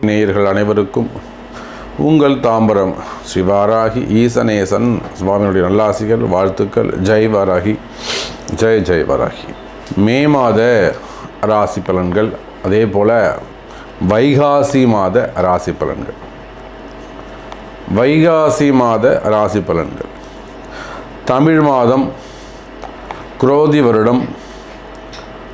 நேயர்கள் அனைவருக்கும் உங்கள் தாம்பரம் ஸ்ரீ வாராகி ஈசனேசன் சுவாமியுடைய நல்லாசிகள் வாழ்த்துக்கள். ஜெய் வாராகி. ஜெய் ஜெய் வாராகி. மே மாத ராசி பலன்கள் அதே போல் வைகாசி மாத ராசி பலன்கள். வைகாசி மாத ராசி பலன்கள். தமிழ் மாதம் குரோதி வருடம்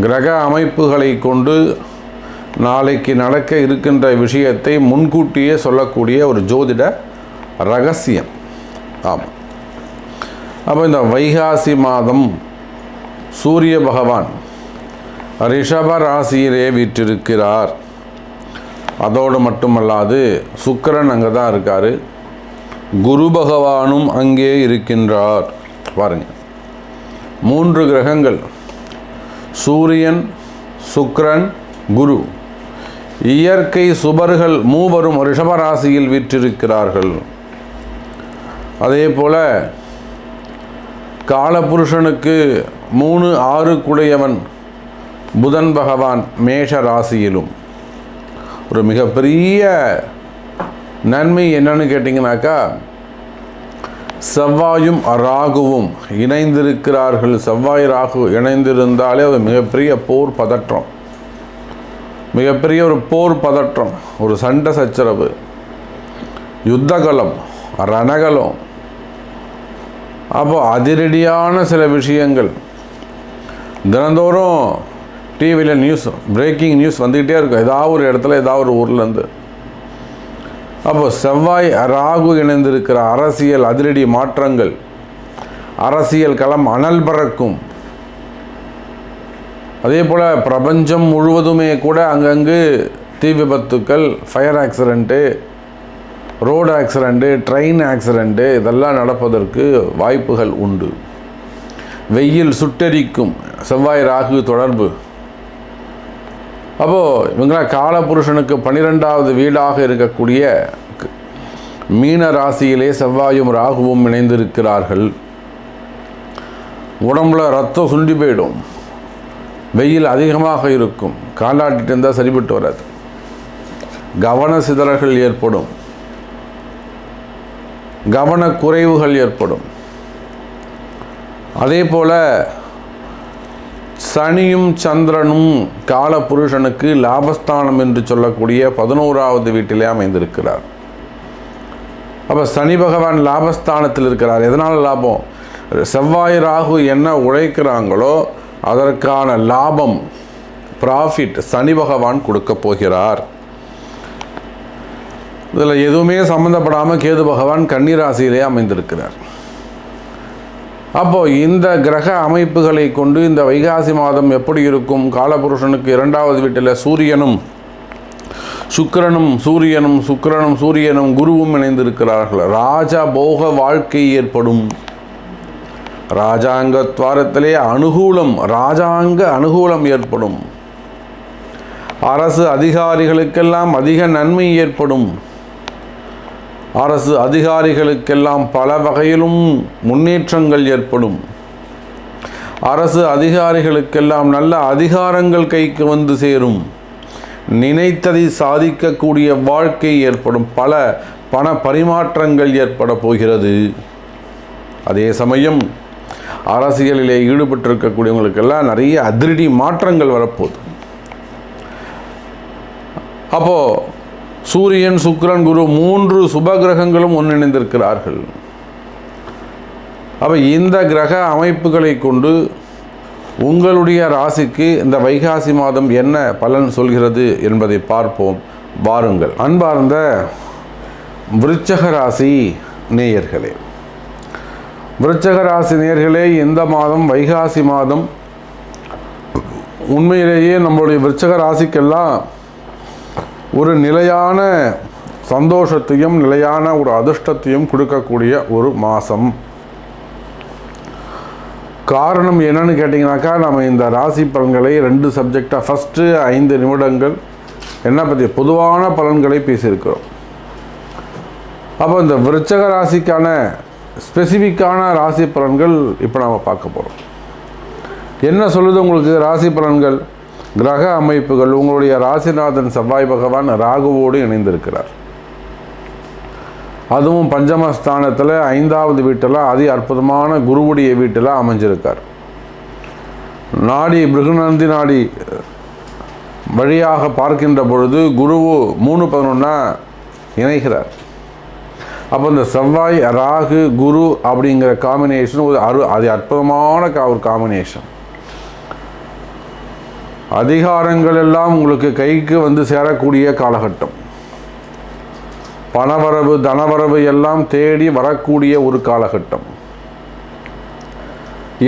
கிரக அமைப்புகளை கொண்டு நாளைக்கு நடக்க இருக்கின்ற விஷயத்தை முன்கூட்டியே சொல்லக்கூடிய ஒரு ஜோதிட ரகசியம். ஆமாம். அப்போ இந்த வைகாசி மாதம் சூரிய பகவான் ரிஷப ராசியிலே வீற்றிருக்கிறார். அதோடு மட்டுமல்லாது சுக்கிரன் அங்கே தான் இருக்கார். குரு பகவானும் அங்கே இருக்கின்றார். பாருங்க. மூன்று கிரகங்கள். சூரியன் சுக்ரன் குரு. இயற்கை சுபர்கள் மூவரும் ரிஷபராசியில் வீற்றிருக்கிறார்கள். அதே போல காலபுருஷனுக்கு மூணு ஆறு குடையவன் புதன் பகவான் மேஷ ராசியிலும். ஒரு மிகப்பெரிய நன்மை என்னன்னு கேட்டிங்கனாக்கா செவ்வாயும் ராகுவும் இணைந்திருக்கிறார்கள். செவ்வாய் ராகு இணைந்திருந்தாலே அது மிகப்பெரிய போர் பதற்றம். மிகப்பெரிய ஒரு போர் பதற்றம் ஒரு சண்டை சச்சரவு யுத்தகலம் ரணகலம். அப்போ அதிரடியான சில விஷயங்கள். தினந்தோறும் டிவியில் நியூஸ் பிரேக்கிங் நியூஸ் வந்துக்கிட்டே இருக்கும். ஏதாவது ஒரு இடத்துல ஏதாவது ஒரு ஊர்லேருந்து அப்போ செவ்வாய் ராகு இணைந்திருக்கிற அரசியல் அதிரடி மாற்றங்கள். அரசியல் களம் அனல் பறக்கும். அதே போல் பிரபஞ்சம் முழுவதுமே கூட அங்கங்கு தீ விபத்துக்கள் fire accident road accident train accident இதெல்லாம் நடப்பதற்கு வாய்ப்புகள் உண்டு. வெயில் சுட்டெரிக்கும். செவ்வாய் ராகு தொடர்பு. அப்போது இவங்களாம் காலபுருஷனுக்கு பன்னிரெண்டாவது வீடாக இருக்கக்கூடிய மீன ராசியிலே செவ்வாயும் ராகுவும் இணைந்திருக்கிறார்கள். உடம்புல ரத்தம் சுண்டி போயிடும். வெயில் அதிகமாக இருக்கும். காலாட்டிட்டு இருந்தால் சரிபட்டு வராது. கவன சிதறல்கள் ஏற்படும். கவன குறைவுகள் ஏற்படும். அதே போல் சனியும் சந்திரனும் கால புருஷனுக்கு லாபஸ்தானம் என்று சொல்லக்கூடிய பதினோராவது வீட்டிலே அமைந்திருக்கிறார். அப்போ சனி பகவான் லாபஸ்தானத்தில் இருக்கிறார். எதனால் லாபம்? செவ்வாய் ராகு என்ன உழைக்கிறாங்களோ அதற்கான லாபம் ப்ராஃபிட் சனி பகவான் கொடுக்க போகிறார். இதில் எதுவுமே சம்மந்தப்படாமல் கேது பகவான் கன்னிராசியிலே அமைந்திருக்கிறார். அப்போது இந்த கிரக அமைப்புகளை கொண்டு இந்த வைகாசி மாதம் எப்படி இருக்கும்? காலபுருஷனுக்கு இரண்டாவது வீட்டில் சூரியனும் சுக்கிரனும் சூரியனும் சுக்கிரனும் சூரியனும் குருவும் இணைந்திருக்கிறார்கள். ராஜா போக வாழ்க்கை ஏற்படும். ராஜாங்க துவாரத்திலே அனுகூலம் ராஜாங்க அனுகூலம் ஏற்படும். அரசு அதிகாரிகளுக்கெல்லாம் அதிக நன்மை ஏற்படும். அரசு அதிகாரிகளுக்கெல்லாம் பல வகையிலும் முன்னேற்றங்கள் ஏற்படும். அரசு அதிகாரிகளுக்கெல்லாம் நல்ல அதிகாரங்கள் கைக்கு வந்து சேரும். நினைத்ததை சாதிக்கக்கூடிய வாழ்க்கை ஏற்படும். பல பண பரிமாற்றங்கள் ஏற்பட போகிறது. அதே சமயம் அரசியலிலே ஈடுபட்டிருக்கக்கூடியவங்களுக்கெல்லாம் நிறைய அதிரடி மாற்றங்கள் வரப்போகுது. அப்போது சூரியன் சுக்ரன் குரு மூன்று சுப கிரகங்களும் ஒன்றிணைந்திருக்கிறார்கள். அப்போ இந்த கிரக அமைப்புகளை கொண்டு உங்களுடைய ராசிக்கு இந்த வைகாசி மாதம் என்ன பலன் சொல்கிறது என்பதை பார்ப்போம். வாருங்கள். அன்பார்ந்த விருச்சக ராசி நேயர்களே. விருச்சக ராசி நேயர்களே இந்த மாதம் வைகாசி மாதம் உண்மையிலேயே நம்மளுடைய விருச்சக ராசிக்கெல்லாம் ஒரு நிலையான சந்தோஷத்தையும் நிலையான ஒரு அதிர்ஷ்டத்தையும் கொடுக்கக்கூடிய ஒரு மாதம் காரணம் என்னன்னு கேட்டிங்கனாக்கா நம்ம இந்த ராசி பலன்களை ரெண்டு சப்ஜெக்டாக ஃபஸ்ட்டு ஐந்து நிமிடங்கள் என்ன பற்றி பொதுவான பலன்களை பேசியிருக்கிறோம். அப்போ இந்த விருச்சக ராசிக்கான ஸ்பெசிஃபிக்கான ராசி பலன்கள் இப்போ நாம் பார்க்க போகிறோம் என்ன சொல்லுது உங்களுக்கு ராசி பலன்கள்? கிரக அமைப்புகள் உங்களுடைய ராசிநாதன் செவ்வாய் பகவான் ராகுவோடு இணைந்திருக்கிறார். அதுவும் பஞ்சமஸ்தானத்தில் ஐந்தாவது வீட்டில் அதி அற்புதமான குருவுடைய வீட்டில் அமைஞ்சிருக்கார். நாடி பிருகுநந்தி நாடி வழியாக பார்க்கின்ற பொழுது குருவு மூணு பதினொன்னா இணைகிறார். அப்போ இந்த செவ்வாய் ராகு குரு அப்படிங்கிற காம்பினேஷன் ஒரு அரு அது அற்புதமான ஒரு காம்பினேஷன் அதிகாரங்கள் எல்லாம் உங்களுக்கு கைக்கு வந்து சேரக்கூடிய காலகட்டம். பணவரவு தனவரவு எல்லாம் தேடி வரக்கூடிய ஒரு காலகட்டம்.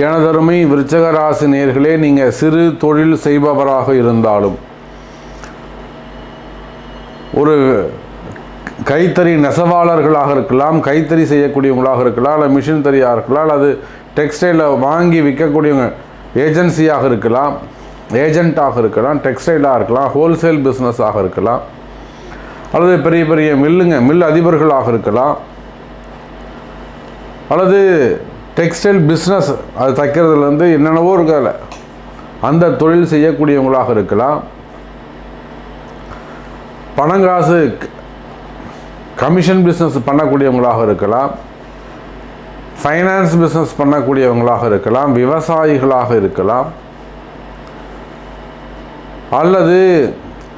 எனதருமை விருச்சகராசி நேர்களே நீங்கள் சிறு தொழில் செய்பவராக இருந்தாலும் ஒரு கைத்தறி நெசவாளர்களாக இருக்கலாம் கைத்தறி செய்யக்கூடியவங்களாக இருக்கலாம் இல்லை மிஷின் தறியாக இருக்கலாம் அல்லது டெக்ஸ்டைலில் வாங்கி விற்கக்கூடியவங்க ஏஜென்சியாக இருக்கலாம் ஏஜெண்ட்டாக இருக்கலாம் டெக்ஸ்டைலாக இருக்கலாம் ஹோல்சேல் பிஸ்னஸாக இருக்கலாம் அல்லது பெரிய பெரிய மில்லுங்க மில் அதிபர்களாக இருக்கலாம் அல்லது டெக்ஸ்டைல் பிஸ்னஸ் அது தைக்கிறதுலேருந்து என்னென்னவோ இருக்கல அந்த தொழில் செய்யக்கூடியவங்களாக இருக்கலாம். பணங்காசு கமிஷன் பிஸ்னஸ் பண்ணக்கூடியவங்களாக இருக்கலாம். ஃபைனான்ஸ் பிஸ்னஸ் பண்ணக்கூடியவங்களாக இருக்கலாம். விவசாயிகளாக இருக்கலாம். அல்லது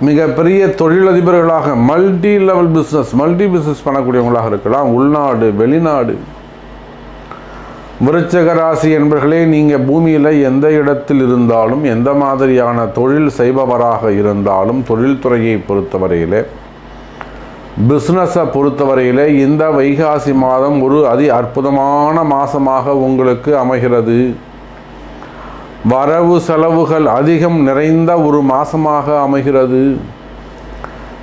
மிகப்பெரிய தொழிலதிபர்களாக multi level business multi business பண்ணக்கூடியவங்களாக இருக்கலாம். உள்நாடு வெளிநாடு. விருச்சக ராசி என்பர்களே நீங்கள் பூமியில் எந்த இடத்தில் இருந்தாலும் எந்த மாதிரியான தொழில் செய்பவராக இருந்தாலும் தொழில்துறையை பொறுத்தவரையிலே பிஸ்னஸை பொறுத்தவரையிலே இந்த வைகாசி மாதம் ஒரு அதி அற்புதமான மாதமாக உங்களுக்கு அமைகிறது. வரவு செலவுகள் அதிகம் நிறைந்த ஒரு மாதமாக அமைகிறது.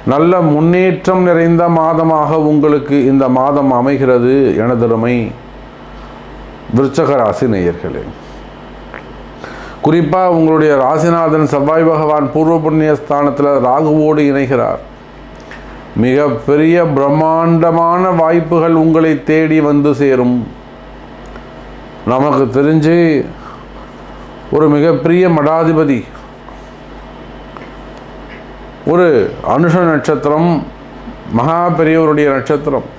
நல்ல முன்னேற்றம் நிறைந்த மாதமாக உங்களுக்கு இந்த மாதம் அமைகிறது எனதருமை விருச்சக ராசி நேயர்களே. குறிப்பாக உங்களுடைய ராசிநாதன் செவ்வாய் பகவான் பூர்வ புண்ணிய ஸ்தானத்தில் ராகுவோடு இணைகிறார். மிக பெரிய பிரம்மாண்டமான வாய்ப்புகள் உங்களை தேடி வந்து சேரும். நமக்கு தெரிஞ்சு ஒரு மிகப்பெரிய மடாதிபதி ஒரு அனுஷ நட்சத்திரம் மகா பெரியவருடைய நட்சத்திரம்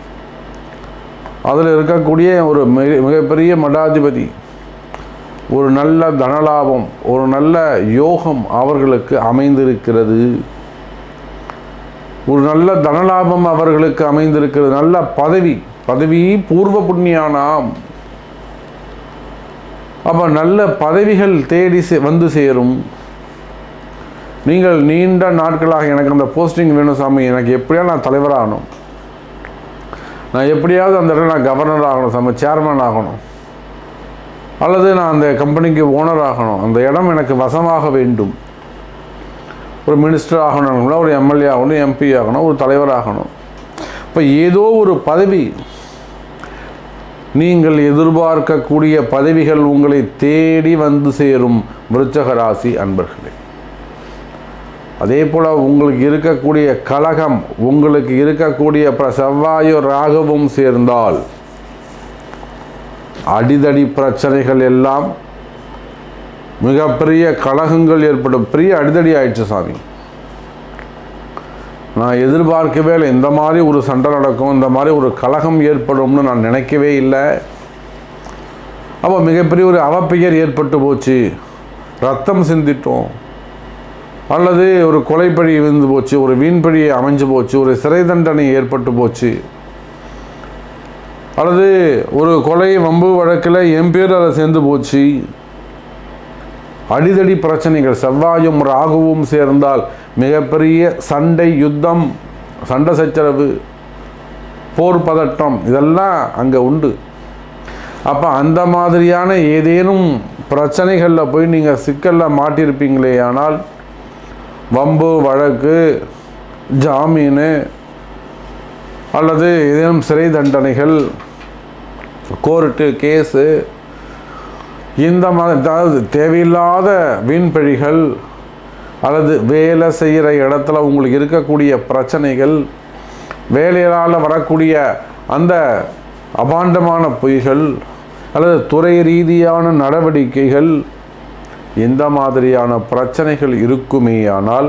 அதில் இருக்கக்கூடிய ஒரு மிக மிகப்பெரிய மடாதிபதி ஒரு நல்ல தனலாபம் ஒரு நல்ல யோகம் அவர்களுக்கு அமைந்திருக்கிறது. ஒரு நல்ல தனலாபம் அவர்களுக்கு அமைந்திருக்கிறது. நல்ல பதவி பதவி பூர்வ புண்ணியானாம். அப்போ நல்ல பதவிகள் தேடி வந்து சேரும். நீங்கள் நீண்ட நாட்களாக எனக்கு அந்த போஸ்டிங் வேணும் சாமி எனக்கு எப்படியா நான் தலைவராகணும். நான் எப்படியாவது அந்த இடத்துல நான் கவர்னர் ஆகணும் சாமி சேர்மன் ஆகணும். அல்லது நான் அந்த கம்பெனிக்கு ஓனர் ஆகணும். அந்த இடம் எனக்கு வசமாக வேண்டும். ஒரு மினிஸ்டர் ஆகணும்னா ஒரு எம்எல்ஏ ஆகணும் எம்பி ஆகணும் ஒரு தலைவர் ஆகணும். இப்போ ஏதோ ஒரு பதவி நீங்கள் எதிர்பார்க்கக்கூடிய பதவிகள் உங்களை தேடி வந்து சேரும் விருச்சகராசி அன்பர்களே. அதே போல் உங்களுக்கு இருக்கக்கூடிய கலகம் உங்களுக்கு இருக்கக்கூடிய ப- ராகவும் சேர்ந்தால் அடிதடி பிரச்சனைகள் எல்லாம் மிகப்பெரிய கலகங்கள் ஏற்படும். பெரிய அடிதடி ஆயிடுச்சு சாமி. நான் எதிர்பார்க்கவே இல்லை. இந்த மாதிரி ஒரு சண்டை நடக்கும் இந்த மாதிரி ஒரு கலகம் ஏற்படும்னு நான் நினைக்கவே இல்லை. அப்போ மிகப்பெரிய ஒரு அவப்பெயர் ஏற்பட்டு போச்சு. ரத்தம் சிந்திட்டோம். அல்லது ஒரு கொலைப்பழி விழுந்து போச்சு ஒரு வீண்பழி அமைஞ்சு போச்சு ஒரு சிறை தண்டனை ஏற்பட்டு போச்சு. அல்லது ஒரு கொலை வம்பு வழக்கில் என் பேர் அதை சேர்ந்து போச்சு. அடிதடி பிரச்சனைகள் செவ்வாயும் ராகுவும் சேர்ந்தால் மிகப்பெரிய சண்டை யுத்தம் சண்டை சச்சரவு போர் பதட்டம் இதெல்லாம் அங்கே உண்டு. அப்போ அந்த மாதிரியான ஏதேனும் பிரச்சனைகளில் போய் நீங்கள் சிக்கலில் மாட்டியிருப்பீங்களே ஆனால் வம்பு வழக்கு ஜாமீனு அல்லது ஏதேனும் சிறை தண்டனைகள் கோர்ட்டு கேஸு இந்த மாதிரி அதாவது தேவையில்லாத வீண்பழிகள் அல்லது வேலை செய்கிற இடத்துல உங்களுக்கு இருக்கக்கூடிய பிரச்சனைகள் வேலையால் வரக்கூடிய அந்த அபாண்டமான பொய்கள் அல்லது துறை ரீதியான நடவடிக்கைகள் இந்த மாதிரியான பிரச்சனைகள் இருக்குமேயானால்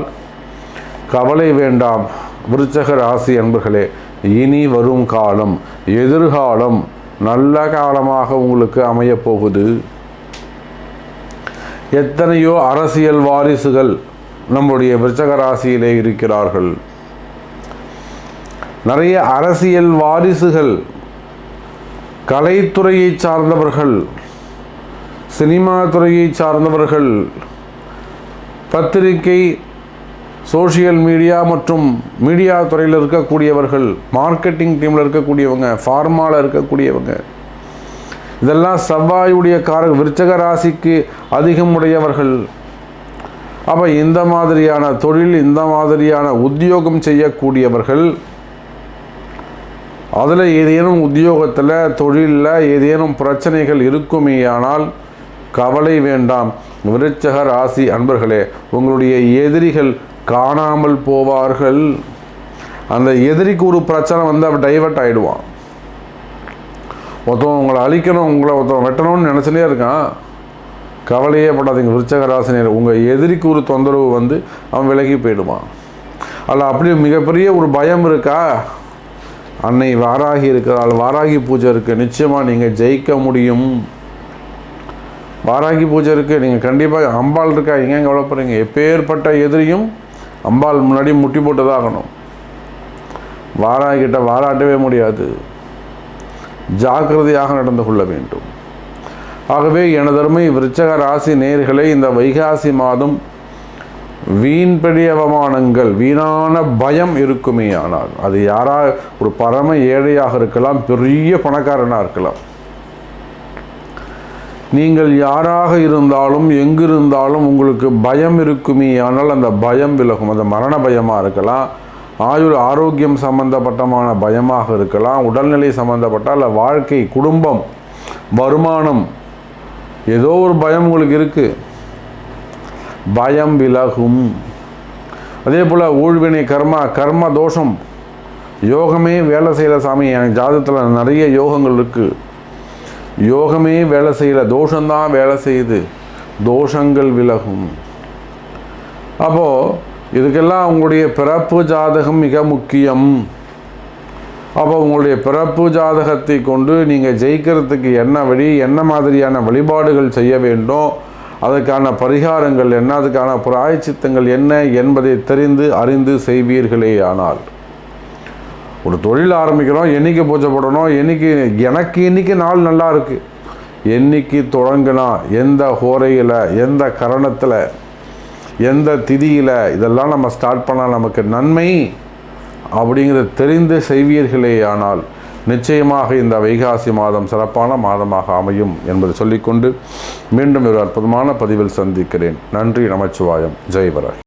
கவலை வேண்டாம். விருச்சக ராசி அன்பர்களே இனி வரும் காலம் எதிர்காலம் நல்ல காலமாக உங்களுக்கு அமையப் போகுது எத்தனையோ அரசியல் வாரிசுகள் நம்முடைய விருச்சக ராசியிலே இருக்கிறார்கள். நிறைய அரசியல் வாரிசுகள் கலைத்துறையை சார்ந்தவர்கள் சினிமா துறையை சார்ந்தவர்கள் பத்திரிகை சோஷியல் மீடியா மற்றும் மீடியா துறையில் இருக்கக்கூடியவர்கள் மார்க்கெட்டிங் டீமில் இருக்கக்கூடியவங்க ஃபார்மாவில் இருக்கக்கூடியவங்க இதெல்லாம் செவ்வாயுடைய கார விருச்சக ராசிக்கு அதிகம் உடையவர்கள் அப்போ இந்த மாதிரியான தொழில் இந்த மாதிரியான உத்தியோகம் செய்யக்கூடியவர்கள் அதில் ஏதேனும் உத்தியோகத்தில் தொழிலில் ஏதேனும் பிரச்சனைகள் இருக்குமேயானால் கவலை வேண்டாம். விருச்சக ராசி அன்பர்களே உங்களுடைய எதிரிகள் காணாமல் போவார்கள். அந்த எதிரிக்கு ஒரு பிரச்சனை வந்து அவன் டைவர்ட் ஆகிடுவான் ஒருத்தவன் உங்களை அழிக்கணும் உங்களை ஒருத்தவன் வெட்டணும்னு நினச்சினே இருக்கான். கவலையே படாதீங்க விருச்சக ராசினியர் உங்கள் எதிரிக்கு ஒரு தொந்தரவு வந்து அவன் விலகி போயிடுவான். அல்ல அப்படி மிகப்பெரிய ஒரு பயம் இருக்கா? அன்னை வாராகி இருக்கிறாள். வாராகி பூஜை இருக்குது நிச்சயமாக நீங்கள் ஜெயிக்க முடியும். வாராகி பூஜை இருக்குது நீங்கள் கண்டிப்பாக அம்பாள் இருக்கா? எங்கே கவலைப்படுறீங்க எப்பேற்பட்ட எதிரியும் அம்பாள் முன்னாடி முட்டி போட்டு தான் ஆகணும். வாராகிட்ட வாராட்டவே முடியாது. ஜாக்கிரதையாக நடந்து கொள்ள வேண்டும். ஆகவே எனதருமை விருச்சக ராசி நேர்களை இந்த வைகாசி மாதம் வீண்படி அவமானங்கள் வீணான பயம் இருக்குமே ஆனால் அது யாரா ஒரு பரம ஏழையாக இருக்கலாம் பெரிய பணக்காரனாக இருக்கலாம். நீங்கள் யாராக இருந்தாலும் எங்கிருந்தாலும் உங்களுக்கு பயம் இருக்குமே ஆனால் அந்த பயம் விலகும். அந்த மரண பயமாக இருக்கலாம். ஆயுள் ஆரோக்கியம் சம்பந்தப்பட்டமான பயமாக இருக்கலாம் உடல்நிலை சம்பந்தப்பட்ட அல்ல வாழ்க்கை குடும்பம் வருமானம் ஏதோ ஒரு பயம் உங்களுக்கு இருக்குது பயம் விலகும். அதே போல் ஊழ்வினை கர்மா கர்ம தோஷம் யோகமே வேலை செய்கிற சாமி. எனக்கு ஜாதத்தில் நிறைய யோகங்கள் இருக்குது யோகமே வேலை செய்யல தோஷம்தான் வேலை செய்யுது. தோஷங்கள் விலகும். அப்போது இதுக்கெல்லாம் உங்களுடைய பிறப்பு ஜாதகம் மிக முக்கியம். அப்போ உங்களுடைய பிறப்பு ஜாதகத்தை கொண்டு நீங்கள் ஜெயிக்கிறதுக்கு என்ன வழி என்ன மாதிரியான வழிபாடுகள் செய்ய வேண்டும் அதுக்கான பரிகாரங்கள் என்ன அதுக்கான பிராயச்சித்தங்கள் என்ன என்பதை தெரிந்து அறிந்து செய்வீர்களே ஆனால். ஒரு தொழில் ஆரம்பிக்கிறோம் என்னைக்கு பூஜை போடணும் என்னைக்கு எனக்கு இன்னைக்கு நாள் நல்லா இருக்குது என்னைக்கு தொடங்கினா எந்த ஹோரையில் எந்த கரணத்தில் எந்த திதியில் இதெல்லாம் நம்ம ஸ்டார்ட் பண்ணால் நமக்கு நன்மை அப்படிங்கிறத தெரிந்து செய்வீர்களே ஆனால் நிச்சயமாக இந்த வைகாசி மாதம் சிறப்பான மாதமாக அமையும் என்பதை சொல்லிக்கொண்டு மீண்டும் ஒரு அற்புதமான பதிவில் சந்திக்கிறேன். நன்றி நமச்சிவாயம். ஜெய்வராய்